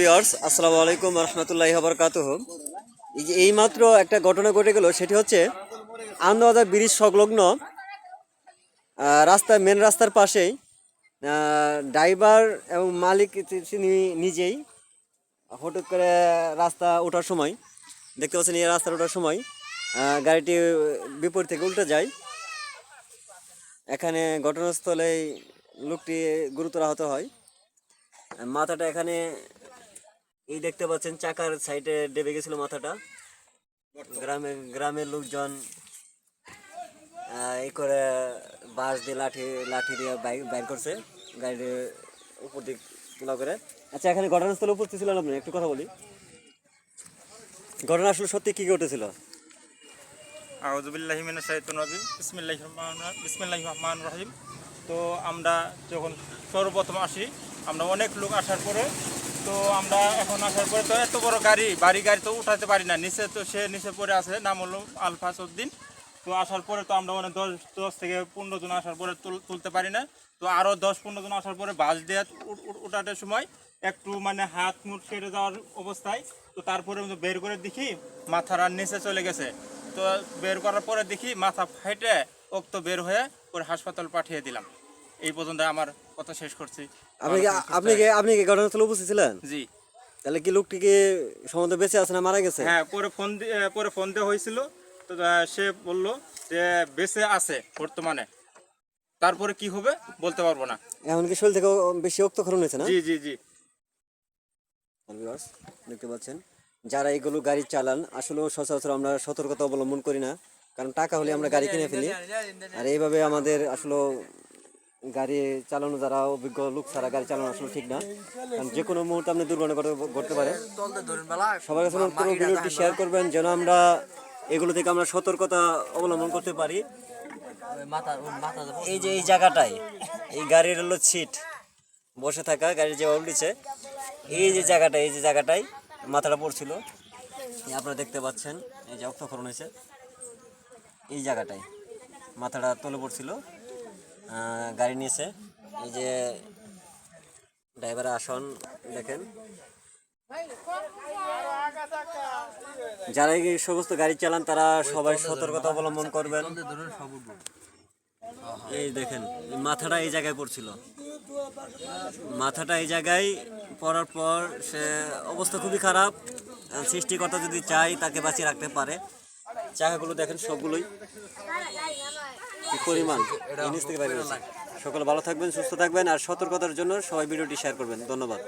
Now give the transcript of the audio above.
Viewers আসসালামু আলাইকুম রহমতুল্লাহ বরকাতুহ এই যে এইমাত্র একটা ঘটনা ঘটে গেল, সেটি হচ্ছে আনন্দবাজার ব্রিজ সংলগ্ন রাস্তা মেন রাস্তার পাশেই ড্রাইভার এবং মালিক তিনি নিজেই হঠাৎ করে রাস্তা ওঠার সময়, দেখতে পাচ্ছেন এই রাস্তা ওঠার সময় গাড়িটি বিপরীত থেকে উল্টে যায়। এখানে ঘটনাস্থলে লোকটি গুরুতর আহত হয়। মাথাটা এখানে এই দেখতে পাচ্ছেন, চাকার সাইডে ডেবে গেছিল মাথাটা। গ্রামে গ্রামের লোকজন এই করে বাঁশ দিয়ে লাঠি লাঠি দিয়ে বাইর করছে গাড়ির উপর দিক তুলা করে। আচ্ছা এখানে ঘটনাস্থলে উপস্থিত ছিলেন আপনি? একটু কথা বলি। ঘটনা আসলে সত্যি কি ঘটেছিল? আউজুবিল্লাহি মিনাশ শাইতানির রাজিম। বিসমিল্লাহির রহমানির বিসমিল্লাহির রহমানির রহিম। তো আমরা যখন সর্বপ্রথম আসি, আমরা অনেক লোক আসার পরে তো আমরা এখন আসার পরে তো এত বড় গাড়ি, বাড়ি গাড়ি তো উঠাতে পারি না। নিচে তো সে নিচে পড়ে আছে, নাম হলো আলফাস উদ্দিন তো আসার পরে তো আমরা মানে দশ দশ থেকে পনেরো জন আসার পরে তুলতে পারি না। তো আরও দশ পনেরো জন আসার পরে বাস উঠ- উঠানোর সময় একটু মানে হাত মুট কেটে যাওয়ার অবস্থায়, তো তারপরে বের করে দেখি মাথার আর নিচে চলে গেছে। তো বের করার পরে দেখি মাথা ফাইটে রক্ত বের হয়ে ওর হাসপাতাল পাঠিয়ে দিলাম। এই পর্যন্ত আমার কথা শেষ করছি। আপনি কি আপনি কি আপনি কি ঘটনাস্থলে উপস্থিত ছিলেন? জি। তাহলে কি লোকটি কি সম্বন্ধে বেঁচে আছে না মারা গেছে? হ্যাঁ পরে ফোন পরে ফোন দেওয়া হয়েছিল। তো সে বলল যে বেঁচে আছে বর্তমানে। তারপরে কি হবে বলতে পারব না। এমনকি শরীর থেকে বেশি রক্তক্ষরণ হয়েছে না? জি জি জি। দেখতে পাচ্ছেন যারা এগুলো গাড়ি চালান আসলে সচরাচর আমরা সতর্কতা অবলম্বন করি না। কারণ টাকা হলে আমরা গাড়ি কিনে ফেলি। আর এইভাবে আমাদের আসলে গাড়ি চালানো, যারা অভিজ্ঞ লোক ছাড়া গাড়ি চালানো আসলে ঠিক না। কারণ যে কোনো মুহূর্তে আপনি দুর্ঘটনা ঘটে- ঘটতে পারে। সবার কাছে ভিডিওটি শেয়ার করবেন, যেন আমরা এগুলো থেকে আমরা সতর্কতা অবলম্বন করতে পারি। এই যে এই জায়গাটায়, এই গাড়ির হলো সিট বসে থাকা গাড়ি যে উঠেছে এই যে জায়গাটা, এই যে জায়গাটায় মাথাটা পড়ছিল। আপনারা দেখতে পাচ্ছেন, এই যে রক্তক্ষরণ হয়েছে। এই জায়গাটায় মাথাটা তলে পড়ছিল। গাড়ি নিয়েছে। এই যে ড্রাইভার আসন দেখেন। যারা এই সমস্ত গাড়ি চালান, তারা সবাই সতর্কতা অবলম্বন করবেন। এই দেখেন, মাথাটা এই জায়গায় পড়ছিল। মাথাটা এই জায়গায় পড়ার পর সে অবস্থা খুবই খারাপ। সৃষ্টিকর্তা যদি চাই তাকে বাঁচিয়ে রাখতে পারে। চাকাগুলো দেখেন সবগুলোই। পরিমাণ? জিনিস থেকে বাইরে। সকলে ভালো থাকবেন, সুস্থ থাকবেন, আর সতর্কতার জন্য সবাই ভিডিওটি শেয়ার করবেন। ধন্যবাদ।